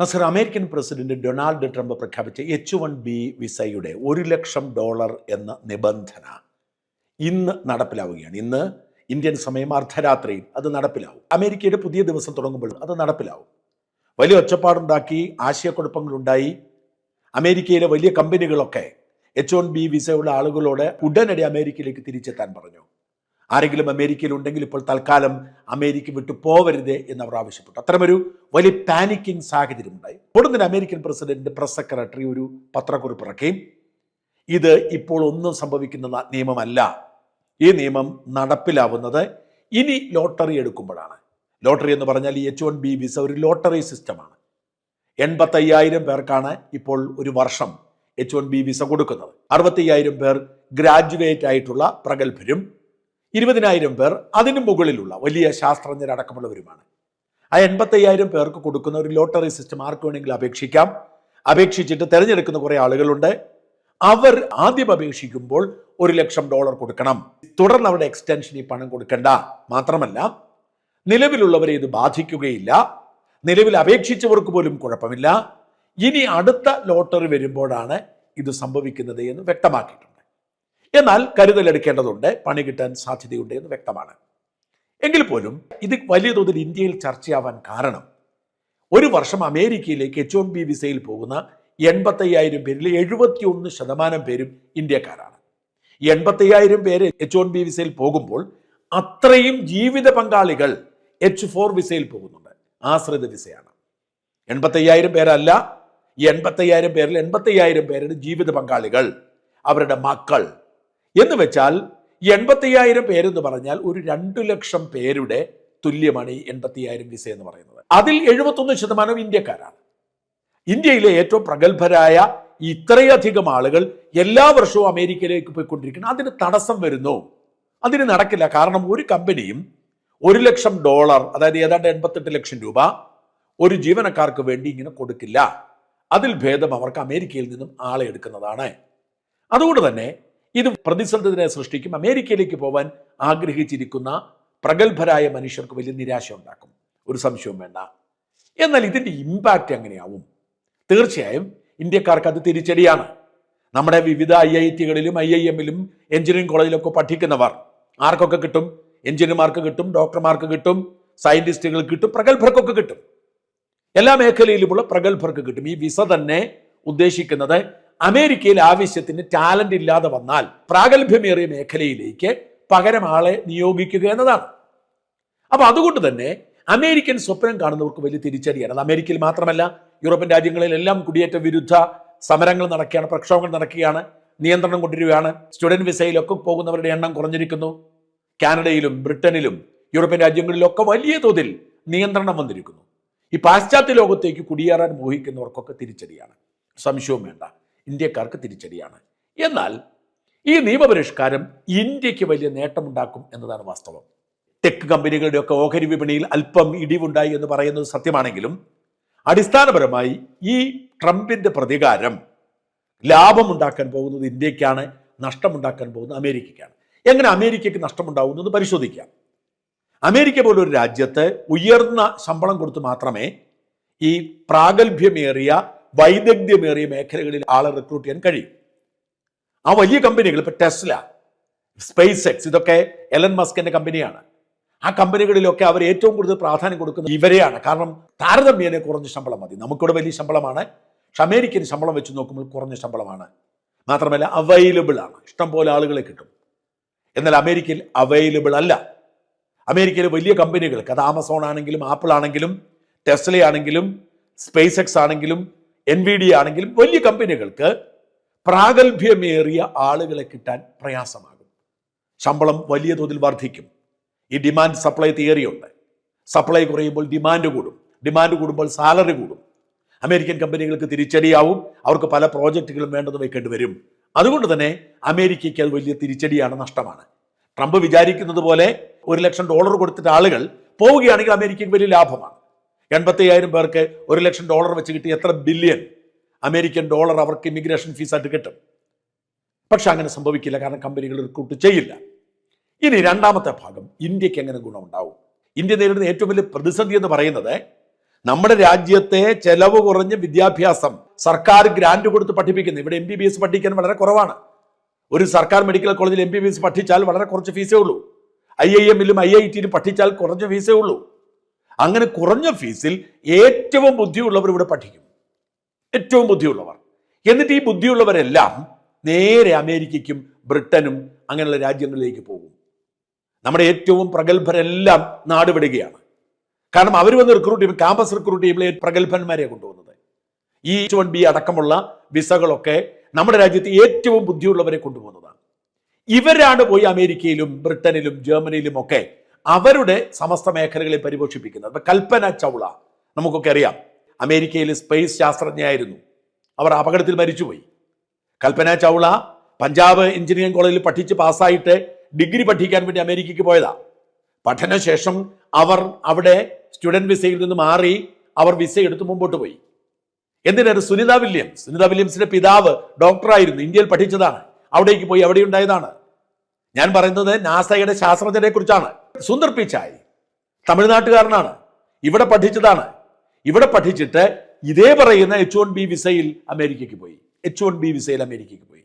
Nasar American president Donald Trump പ്രഖ്യാപിച്ച H one B വിസയുടെ ഒരു ലക്ഷം ഡോളർ എന്ന നിബന്ധന ഇന്ന് നടപ്പിലാവുകയാണ്. ഇന്ന് ഇന്ത്യൻ സമയം അർദ്ധരാത്രിയിൽ അത് നടപ്പിലാവും. അമേരിക്കയുടെ പുതിയ ദിവസം തുടങ്ങുമ്പോൾ അത് നടപ്പിലാവും. വലിയ ഒച്ചപ്പാടുണ്ടാക്കി ആശയക്കുഴപ്പങ്ങളുണ്ടായി. അമേരിക്കയിലെ വലിയ കമ്പനികളൊക്കെ എച്ച് വൺ ബി വിസയുള്ള ആളുകളോട് ഉടനടി അമേരിക്കയിലേക്ക് തിരിച്ചെത്താൻ പറഞ്ഞു. ആരെങ്കിലും അമേരിക്കയിൽ ഉണ്ടെങ്കിൽ ഇപ്പോൾ തൽക്കാലം അമേരിക്ക വിട്ടു പോവരുതേ എന്ന് അവർ ആവശ്യപ്പെട്ടു. അത്തരമൊരു വലിയ പാനിക്കിംഗ് സാഹചര്യം ഉണ്ടായി. ഉടനെ അമേരിക്കൻ പ്രസിഡന്റ് പ്രസ് സെക്രട്ടറി ഒരു പത്രക്കുറിപ്പ് ഇറക്കി. ഇത് ഇപ്പോൾ ഒന്നും സംഭവിക്കുന്ന നിയമമല്ല. ഈ നിയമം നടപ്പിലാവുന്നത് ഇനി ലോട്ടറി എടുക്കുമ്പോഴാണ്. ലോട്ടറി എന്ന് പറഞ്ഞാൽ ഈ എച്ച് വൺ ബി വിസ ഒരു ലോട്ടറി സിസ്റ്റമാണ്. എൺപത്തയ്യായിരം പേർക്കാണ് ഇപ്പോൾ ഒരു വർഷം എച്ച് വൺ ബി വിസ കൊടുക്കുന്നത്. അറുപത്തയ്യായിരം പേർ ഗ്രാജുവേറ്റ് ആയിട്ടുള്ള പ്രഗത്ഭരും ഇരുപതിനായിരം പേർ അതിനു മുകളിലുള്ള വലിയ ശാസ്ത്രജ്ഞരടക്കമുള്ളവരുമാണ്. ആ എൺപത്തയ്യായിരം പേർക്ക് കൊടുക്കുന്ന ഒരു ലോട്ടറി സിസ്റ്റം ആർക്ക് വേണമെങ്കിലും അപേക്ഷിക്കാം. അപേക്ഷിച്ചിട്ട് തിരഞ്ഞെടുക്കുന്ന കുറേ ആളുകളുണ്ട്. അവർ ആദ്യം അപേക്ഷിക്കുമ്പോൾ ഒരു ലക്ഷം ഡോളർ കൊടുക്കണം. തുടർന്ന് അവരുടെ എക്സ്റ്റൻഷൻ ഈ പണം കൊടുക്കണ്ട. മാത്രമല്ല നിലവിലുള്ളവരെ ഇത് ബാധിക്കുകയില്ല. നിലവിൽ അപേക്ഷിച്ചവർക്ക് പോലും കുഴപ്പമില്ല. ഇനി അടുത്ത ലോട്ടറി വരുമ്പോഴാണ് ഇത് സംഭവിക്കുന്നത് എന്ന് വ്യക്തമാക്കിയിട്ടുണ്ട്. എന്നാൽ കരുതലെടുക്കേണ്ടതുണ്ട് പണി കിട്ടാൻ സാധ്യതയുണ്ട് എന്ന് വ്യക്തമാണ്. എങ്കിൽ പോലും ഇത് വലിയ തോതിൽ ഇന്ത്യയിൽ ചർച്ചയാവാൻ കാരണം ഒരു വർഷം അമേരിക്കയിലേക്ക് എച്ച് ഒൻ ബി വിസയിൽ പോകുന്ന എൺപത്തയ്യായിരം പേരിൽ എഴുപത്തിയൊന്ന് ശതമാനം പേരും ഇന്ത്യക്കാരാണ്. എൺപത്തയ്യായിരം പേര് എച്ച് ഒൻ ബി വിസയിൽ പോകുമ്പോൾ അത്രയും ജീവിത പങ്കാളികൾ എച്ച് ഫോർ വിസയിൽ പോകുന്നുണ്ട് ആശ്രിത വിസയാണ്. എൺപത്തയ്യായിരം പേരല്ല എൺപത്തയ്യായിരം പേരിൽ എൺപത്തയ്യായിരം പേരുടെ ജീവിത പങ്കാളികൾ അവരുടെ മക്കൾ. എന്ന് വെച്ചാൽ എൺപത്തയ്യായിരം പേരെന്ന് പറഞ്ഞാൽ ഒരു രണ്ടു ലക്ഷം പേരുടെ തുല്യമാണ് ഈ എൺപത്തിയായിരം വിസ എന്ന് പറയുന്നത്. അതിൽ എഴുപത്തൊന്ന് ശതമാനം ഇന്ത്യക്കാരാണ്. ഇന്ത്യയിലെ ഏറ്റവും പ്രഗത്ഭരായ ഇത്രയധികം ആളുകൾ എല്ലാ വർഷവും അമേരിക്കയിലേക്ക് പോയിക്കൊണ്ടിരിക്കുന്നു. അതിന് തടസ്സം വരുന്നു. അതിന് നടക്കില്ല. കാരണം ഒരു കമ്പനിയും ഒരു ലക്ഷം ഡോളർ അതായത് ഏതാണ്ട് എൺപത്തെട്ട് ലക്ഷം രൂപ ഒരു ജീവനക്കാർക്ക് വേണ്ടി ഇങ്ങനെ കൊടുക്കില്ല. അതിൽ ഭേദം അവർക്ക് അമേരിക്കയിൽ നിന്നും ആളെ എടുക്കുന്നതാണ്. അതുകൊണ്ട് തന്നെ ഇത് പ്രതിസന്ധി സൃഷ്ടിക്കും. അമേരിക്കയിലേക്ക് പോകാൻ ആഗ്രഹിച്ചിരിക്കുന്ന പ്രഗത്ഭരായ മനുഷ്യർക്ക് വലിയ നിരാശ ഉണ്ടാക്കും. ഒരു സംശയവും വേണ്ട. എന്നാൽ ഇതിന്റെ ഇമ്പാക്റ്റ് എങ്ങനെയാവും? തീർച്ചയായും ഇന്ത്യക്കാർക്ക് അത് തിരിച്ചടിയാണ്. നമ്മുടെ വിവിധ ഐ ഐ ടികളിലും ഐ ഐ എമ്മിലും എഞ്ചിനീയറിംഗ് കോളേജിലൊക്കെ പഠിക്കുന്നവർ ആർക്കൊക്കെ കിട്ടും? എഞ്ചിനീയർമാർക്ക് കിട്ടും ഡോക്ടർമാർക്ക് കിട്ടും സയന്റിസ്റ്റുകൾ കിട്ടും പ്രഗത്ഭർക്കൊക്കെ കിട്ടും. എല്ലാ മേഖലയിലുമുള്ള പ്രഗത്ഭർക്ക് കിട്ടും. ഈ വിസ തന്നെ ഉദ്ദേശിക്കുന്നത് അമേരിക്കയിൽ ആവശ്യത്തിന് ടാലന്റ് ഇല്ലാതെ വന്നാൽ പ്രാഗൽഭ്യമേറിയ മേഖലയിലേക്ക് പകരം ആളെ നിയോഗിക്കുക എന്നതാണ്. അപ്പൊ അതുകൊണ്ട് തന്നെ അമേരിക്കൻ സ്വപ്നം കാണുന്നവർക്ക് വലിയ തിരിച്ചടിയാണ്. അത് അമേരിക്കയിൽ മാത്രമല്ല യൂറോപ്യൻ രാജ്യങ്ങളിലെല്ലാം കുടിയേറ്റ വിരുദ്ധ സമരങ്ങൾ നടക്കുകയാണ് പ്രക്ഷോഭങ്ങൾ നടക്കുകയാണ് നിയന്ത്രണം കൊണ്ടുവരികയാണ്. സ്റ്റുഡന്റ് വിസയിലൊക്കെ പോകുന്നവരുടെ എണ്ണം കുറഞ്ഞിരിക്കുന്നു. കാനഡയിലും ബ്രിട്ടനിലും യൂറോപ്യൻ രാജ്യങ്ങളിലൊക്കെ വലിയ തോതിൽ നിയന്ത്രണം വന്നിരിക്കുന്നു. ഈ പാശ്ചാത്യ ലോകത്തേക്ക് കുടിയേറാൻ മോഹിക്കുന്നവർക്കൊക്കെ തിരിച്ചടിയാണ്. സംശയവും വേണ്ട. ഇന്ത്യക്കാർക്ക് തിരിച്ചടിയാണ്. എന്നാൽ ഈ നിയമപരിഷ്കാരം ഇന്ത്യയ്ക്ക് വലിയ നേട്ടമുണ്ടാക്കും എന്നതാണ് വാസ്തവം. ടെക് കമ്പനികളുടെയൊക്കെ ഓഹരി വിപണിയിൽ അല്പം ഇടിവുണ്ടായി എന്ന് പറയുന്നത് സത്യമാണെങ്കിലും അടിസ്ഥാനപരമായി ഈ ട്രംപിന്റെ പ്രതികാരം ലാഭമുണ്ടാക്കാൻ പോകുന്നത് ഇന്ത്യക്കാണ് നഷ്ടമുണ്ടാക്കാൻ പോകുന്നത് അമേരിക്കയ്ക്കാണ്. എങ്ങനെ അമേരിക്കയ്ക്ക് എന്ന് പരിശോധിക്കാം. അമേരിക്ക പോലൊരു രാജ്യത്ത് ഉയർന്ന ശമ്പളം കൊടുത്ത് മാത്രമേ ഈ പ്രാഗൽഭ്യമേറിയ വൈദഗ്ധ്യമേറിയ മേഖലകളിൽ ആളെ റിക്രൂട്ട് ചെയ്യാൻ കഴിയും. ആ വലിയ കമ്പനികൾ ഇപ്പൊ ടെസ്ല സ്പേസ് എക്സ് ഇതൊക്കെ എലൻ മസ്കിന്റെ കമ്പനിയാണ് ആ കമ്പനികളിലൊക്കെ അവർ ഏറ്റവും കൂടുതൽ പ്രാധാന്യം കൊടുക്കുന്നത് ഇവരെയാണ്. കാരണം താരതമ്യേന കുറഞ്ഞ ശമ്പളം മതി. നമുക്കിവിടെ വലിയ ശമ്പളമാണ്. പക്ഷെ അമേരിക്കൻ ശമ്പളം വെച്ച് നോക്കുമ്പോൾ കുറഞ്ഞ ശമ്പളമാണ്. മാത്രമല്ല അവൈലബിൾ ആണ്. ഇഷ്ടം പോലെ ആളുകളെ കിട്ടും. എന്നാൽ അമേരിക്കയിൽ അവൈലബിൾ അല്ല. അമേരിക്കയിലെ വലിയ കമ്പനികൾക്ക് അത് ആമസോൺ ആണെങ്കിലും ആപ്പിൾ ആണെങ്കിലും ടെസ്ല ആണെങ്കിലും സ്പേസ് എക്സ് ആണെങ്കിലും എൻ വി ഡി ആണെങ്കിലും വലിയ കമ്പനികൾക്ക് പ്രാഗൽഭ്യമേറിയ ആളുകളെ കിട്ടാൻ പ്രയാസമാകും. ശമ്പളം വലിയ തോതിൽ വർദ്ധിക്കും. ഈ ഡിമാൻഡ് സപ്ലൈ തിയറി ഉണ്ട്. സപ്ലൈ കുറയുമ്പോൾ ഡിമാൻഡ് കൂടും. ഡിമാൻഡ് കൂടുമ്പോൾ സാലറി കൂടും. അമേരിക്കൻ കമ്പനികൾക്ക് തിരിച്ചടിയാവും. അവർക്ക് പല പ്രോജക്റ്റുകളും വേണ്ടത് വയ്ക്കേണ്ടി വരും. അതുകൊണ്ട് തന്നെ അമേരിക്കയ്ക്ക് അത് വലിയ തിരിച്ചടിയാണ് നഷ്ടമാണ്. ട്രംപ് വിചാരിക്കുന്നത് പോലെ ഒരു ലക്ഷം ഡോളർ കൊടുത്തിട്ട് ആളുകൾ പോവുകയാണെങ്കിൽ അമേരിക്കയ്ക്ക് വലിയ ലാഭമാണ്. എൺപത്തയ്യായിരം പേർക്ക് ഒരു ലക്ഷം ഡോളർ വെച്ച് കിട്ടി എത്ര ബില്യൺ അമേരിക്കൻ ഡോളർ അവർക്ക് ഇമിഗ്രേഷൻ ഫീസായിട്ട് കിട്ടും? പക്ഷെ അങ്ങനെ സംഭവിക്കില്ല കാരണം കമ്പനികൾ റിക്രൂട്ട് ചെയ്യില്ല. ഇനി രണ്ടാമത്തെ ഭാഗം ഇന്ത്യയ്ക്ക് എങ്ങനെ ഗുണമുണ്ടാവും? ഇന്ത്യ നേരിടുന്ന ഏറ്റവും വലിയ പ്രതിസന്ധി എന്ന് പറയുന്നത് നമ്മുടെ രാജ്യത്തെ ചെലവ് കുറഞ്ഞ വിദ്യാഭ്യാസം സർക്കാർ ഗ്രാന്റ് കൊടുത്ത് പഠിപ്പിക്കുന്നു. ഇവിടെ എം ബി ബി എസ് പഠിക്കാൻ വളരെ കുറവാണ്. ഒരു സർക്കാർ മെഡിക്കൽ കോളേജിൽ എം ബി ബി എസ് പഠിച്ചാൽ വളരെ കുറച്ച് ഫീസേ ഉള്ളൂ. ഐ ഐ എമ്മിലും ഐ ഐ ടിയിലും പഠിച്ചാൽ കുറഞ്ഞ ഫീസേ ഉള്ളൂ. അങ്ങനെ കുറഞ്ഞ ഫീസിൽ ഏറ്റവും ബുദ്ധിയുള്ളവർ ഇവിടെ പഠിക്കും. ഏറ്റവും ബുദ്ധിയുള്ളവർ. എന്നിട്ട് ഈ ബുദ്ധിയുള്ളവരെല്ലാം നേരെ അമേരിക്കയ്ക്കും ബ്രിട്ടനും അങ്ങനെയുള്ള രാജ്യങ്ങളിലേക്ക് പോകും. നമ്മുടെ ഏറ്റവും പ്രഗത്ഭരെല്ലാം നാടുവിടുകയാണ് കാരണം അവർ വന്ന് റിക്രൂട്ട് ചെയ്യും ക്യാമ്പസ് റിക്രൂട്ട് ചെയ്യുമ്പോൾ പ്രഗത്ഭന്മാരെ കൊണ്ടുവന്നത് ഈ വൺ ബി അടക്കമുള്ള വിസകളൊക്കെ നമ്മുടെ രാജ്യത്ത് ഏറ്റവും ബുദ്ധിയുള്ളവരെ കൊണ്ടുപോകുന്നതാണ്. ഇവരാണ് പോയി അമേരിക്കയിലും ബ്രിട്ടനിലും ജർമ്മനിയിലും ഒക്കെ അവരുടെ സമസ്ത മേഖലകളെ പരിപോഷിപ്പിക്കുന്നത്. കൽപ്പന ചൗള നമുക്കൊക്കെ അറിയാം. അമേരിക്കയിൽ സ്പേസ് ശാസ്ത്രജ്ഞയായിരുന്നു. അവർ അപകടത്തിൽ മരിച്ചുപോയി. കൽപ്പന ചൗള പഞ്ചാബ് എഞ്ചിനീയറിംഗ് കോളേജിൽ പഠിച്ച് പാസ്സായിട്ട് ഡിഗ്രി പഠിക്കാൻ വേണ്ടി അമേരിക്കയ്ക്ക് പോയതാ. പഠനശേഷം അവർ അവിടെ സ്റ്റുഡന്റ് വിസയിൽ നിന്ന് മാറി അവർ വിസ എടുത്ത് മുമ്പോട്ട് പോയി. എന്തിനാണ് സുനിത വില്യംസ്? സുനിത വില്യംസിന്റെ പിതാവ് ഡോക്ടറായിരുന്നു. ഇന്ത്യയിൽ പഠിച്ചതാണ്. അവിടേക്ക് പോയി അവിടെ ഉണ്ടായതാണ്. ഞാൻ പറയുന്നത് നാസയുടെ ശാസ്ത്രജ്ഞരെ കുറിച്ചാണ് സുന്ദർ പിച്ചായി. തമിഴ്നാട്ടുകാരനാണ്. ഇവിടെ പഠിച്ചതാണ്. ഇവിടെ പഠിച്ചിട്ട് ഇതേ പറയുന്ന എച്ച് വൺ ബി വിസയിൽ അമേരിക്കയ്ക്ക് പോയി. എച്ച് വൺ ബി വിസയിൽ അമേരിക്കയ്ക്ക് പോയി.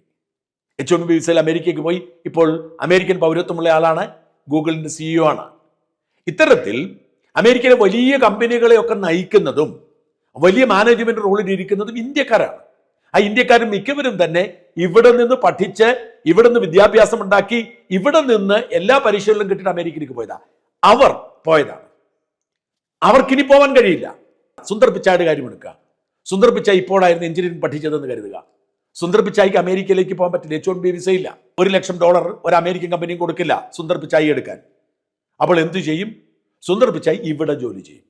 എച്ച് വൺ ബി വിസയിൽ അമേരിക്കയ്ക്ക് പോയി. ഇപ്പോൾ അമേരിക്കൻ പൗരത്വമുള്ള ആളാണ്. ഗൂഗിളിന്റെ സിഇഒ ആണ്. ഇത്തരത്തിൽ അമേരിക്കയിലെ വലിയ കമ്പനികളെയൊക്കെ നയിക്കുന്നതും വലിയ മാനേജ്മെന്റ് റോളിൽ ഇരിക്കുന്നതും ഇന്ത്യക്കാരാണ്. ആ ഇന്ത്യക്കാരും മിക്കവരും തന്നെ ഇവിടെ നിന്ന് പഠിച്ച് ഇവിടെ നിന്ന് വിദ്യാഭ്യാസം ഉണ്ടാക്കി ഇവിടെ നിന്ന് എല്ലാ പരിശീലനം കിട്ടിയിട്ട് അമേരിക്കയിലേക്ക് പോയതാ. അവർ പോയതാണ്. അവർക്കിനി പോവാൻ കഴിയില്ല. സുന്ദർ പിച്ചായുടെ കാര്യം എടുക്കുക. സുന്ദർ പിച്ചായി ഇപ്പോഴായിരുന്നു എഞ്ചിനീയറിംഗ് പഠിച്ചതെന്ന് കരുതുക. സുന്ദർ പിച്ചായിക്ക് അമേരിക്കയിലേക്ക് പോകാൻ പറ്റില്ല. എച്ച് വൺ ബി വിസ ഇല്ല. ഒരു ലക്ഷം ഡോളർ ഒരു അമേരിക്കൻ കമ്പനിയും കൊടുക്കില്ല സുന്ദർ പിച്ചായി എടുക്കാൻ. അപ്പോൾ എന്തു ചെയ്യും? സുന്ദർ പിച്ചായി ഇവിടെ ജോലി ചെയ്യും.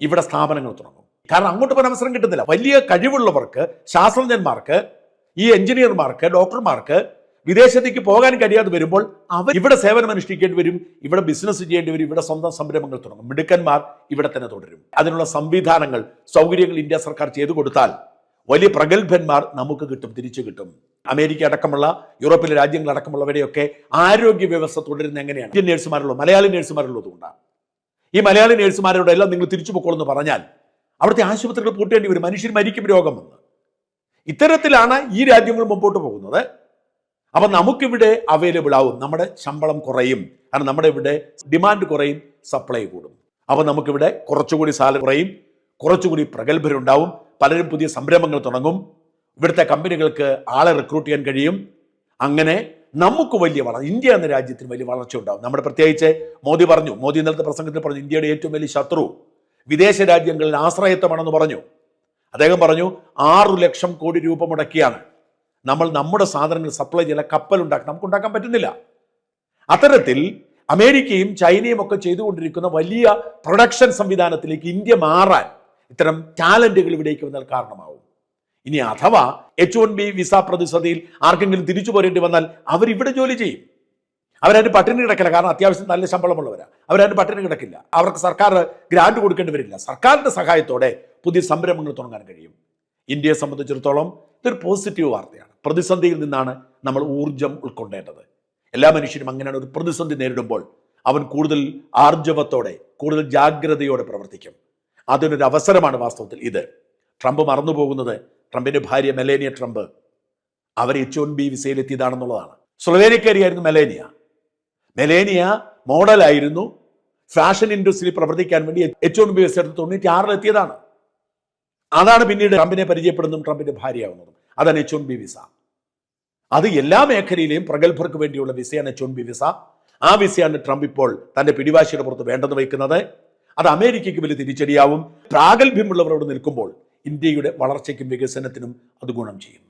ഇവിടെ സ്ഥാപനങ്ങൾ തുടങ്ങും. കാരണം അങ്ങോട്ട് പോകാൻ അവസരം കിട്ടുന്നില്ല. വലിയ കഴിവുള്ളവർക്ക് ശാസ്ത്രജ്ഞന്മാർക്ക് ഈ എഞ്ചിനീയർമാർക്ക് ഡോക്ടർമാർക്ക് വിദേശത്തേക്ക് പോകാൻ കഴിയാതെ വരുമ്പോൾ അവർ ഇവിടെ സേവനം അനുഷ്ഠിക്കേണ്ടി വരും ഇവിടെ ബിസിനസ് ചെയ്യേണ്ടി വരും ഇവിടെ സ്വന്തം സംരംഭങ്ങൾ തുടങ്ങും. മിടുക്കന്മാർ ഇവിടെ തന്നെ തുടരും. അതിനുള്ള സംവിധാനങ്ങൾ സൗകര്യങ്ങൾ ഇന്ത്യ സർക്കാർ ചെയ്തു കൊടുത്താൽ വലിയ പ്രഗത്ഭന്മാർ നമുക്ക് കിട്ടും തിരിച്ചു കിട്ടും. അമേരിക്ക അടക്കമുള്ള യൂറോപ്പിലെ രാജ്യങ്ങൾ അടക്കമുള്ളവരെയൊക്കെ ആരോഗ്യ വ്യവസ്ഥ തുടരുന്ന എങ്ങനെയാണ്? ഇന്ത്യൻ നേഴ്സുമാരുള്ളൂ മലയാളി നേഴ്സുമാരുള്ളതുകൊണ്ടാണ് ഈ മലയാളി നേഴ്സുമാരോടെല്ലാം നിങ്ങൾ തിരിച്ചു പൊക്കോളെന്ന് പറഞ്ഞാൽ അവിടുത്തെ ആശുപത്രികൾ പൂട്ടേണ്ടി വരും മനുഷ്യർ മരിക്കും രോഗം വന്ന്. ഇത്തരത്തിലാണ് ഈ രാജ്യങ്ങൾ മുമ്പോട്ട് പോകുന്നത്. അപ്പൊ നമുക്കിവിടെ അവൈലബിൾ ആവും. നമ്മുടെ ശമ്പളം കുറയും. കാരണം നമ്മുടെ ഇവിടെ ഡിമാൻഡ് കുറയും സപ്ലൈ കൂടും. അപ്പൊ നമുക്കിവിടെ കുറച്ചുകൂടി സാലറി കുറയും കുറച്ചുകൂടി പ്രഗത്ഭരുണ്ടാവും പലരും പുതിയ സംരംഭങ്ങൾ തുടങ്ങും. ഇവിടുത്തെ കമ്പനികൾക്ക് ആളെ റിക്രൂട്ട് ചെയ്യാൻ കഴിയും. അങ്ങനെ നമുക്ക് വലിയ വളർച്ച ഇന്ത്യ എന്ന രാജ്യത്തിന് വലിയ വളർച്ച ഉണ്ടാവും. നമ്മുടെ പ്രത്യേകിച്ച് മോദി പറഞ്ഞു മോദി ഇന്നലത്തെ പ്രസംഗത്തിൽ പറഞ്ഞു ഇന്ത്യയുടെ ഏറ്റവും വലിയ ശത്രു വിദേശ രാജ്യങ്ങളിൽ ആശ്രയത്വമാണെന്ന് പറഞ്ഞു. അദ്ദേഹം പറഞ്ഞു ആറു ലക്ഷം കോടി രൂപ മുടക്കിയാണ്. നമ്മൾ നമ്മുടെ സാധനങ്ങൾ സപ്ലൈ ചെയ്യുന്ന കപ്പൽ ഉണ്ടാക്കി നമുക്ക് ഉണ്ടാക്കാൻ പറ്റുന്നില്ല. അത്തരത്തിൽ അമേരിക്കയും ചൈനയും ഒക്കെ ചെയ്തുകൊണ്ടിരിക്കുന്ന വലിയ പ്രൊഡക്ഷൻ സംവിധാനത്തിലേക്ക് ഇന്ത്യ മാറാൻ ഇത്തരം ടാലന്റുകൾ ഇവിടേക്ക് വന്നാൽ കാരണമാവും. ഇനി അഥവാ എച്ച് വൺ ബി വിസ പ്രതിസന്ധിയിൽ ആർക്കെങ്കിലും തിരിച്ചു പോരേണ്ടി വന്നാൽ അവർ ഇവിടെ ജോലി ചെയ്യും. അവരതിന് പട്ടിണി കിടക്കില്ല കാരണം അത്യാവശ്യം നല്ല ശമ്പളമുള്ളവരാ. അവരതിന് പട്ടിണി കിടക്കില്ല. അവർക്ക് സർക്കാർ ഗ്രാൻഡ് കൊടുക്കേണ്ടി വരില്ല. സർക്കാരിന്റെ സഹായത്തോടെ പുതിയ സംരംഭങ്ങൾ തുടങ്ങാൻ കഴിയും. ഇന്ത്യയെ സംബന്ധിച്ചിടത്തോളം ഇതൊരു പോസിറ്റീവ് വാർത്തയാണ്. പ്രതിസന്ധിയിൽ നിന്നാണ് നമ്മൾ ഊർജം ഉൾക്കൊണ്ടേണ്ടത്. എല്ലാ മനുഷ്യരും അങ്ങനെയാണ് ഒരു പ്രതിസന്ധി നേരിടുമ്പോൾ അവൻ കൂടുതൽ ആർജവത്തോടെ കൂടുതൽ ജാഗ്രതയോടെ പ്രവർത്തിക്കും. അതിനൊരു അവസരമാണ് വാസ്തവത്തിൽ ഇത്. ട്രംപ് മറന്നുപോകുന്നത് ട്രംപിന്റെ ഭാര്യ മെലേനിയ ട്രംപ്. അവർ എച്ച് ഒൻ ബി വിസയിലെത്തിയതാണെന്നുള്ളതാണ്. സ്ലൊവേനിയക്കാരിയായിരുന്നു മെലേനിയ. മെലേനിയ മോഡലായിരുന്നു ഫാഷൻ ഇൻഡസ്ട്രിയിൽ പ്രവർത്തിക്കാൻ വേണ്ടി എച്ച് വൺ ബി തൊണ്ണൂറ്റി ആറിലെത്തിയതാണ് അതാണ് പിന്നീട് ട്രംപിനെ പരിചയപ്പെടുന്നതും ട്രംപിന്റെ ഭാര്യയാവുന്നതും. അതാണ് എച്ച് വൺ ബി വിസ. അത് എല്ലാ മേഖലയിലെയും പ്രഗത്ഭർക്ക് വേണ്ടിയുള്ള വിസയാണ് എച്ച് വൺ ബി വിസ. ആ വിസയാണ് ട്രംപ് ഇപ്പോൾ തന്റെ പിടിവാശിയുടെ പുറത്ത് വേണ്ടെന്ന് വയ്ക്കുന്നത്. അത് അമേരിക്കയ്ക്ക് വലിയ തിരിച്ചടിയാവും. പ്രാഗൽഭ്യമുള്ളവരോട് നിൽക്കുമ്പോൾ ഇന്ത്യയുടെ വളർച്ചയ്ക്കും വികസനത്തിനും അത് ഗുണം ചെയ്യും.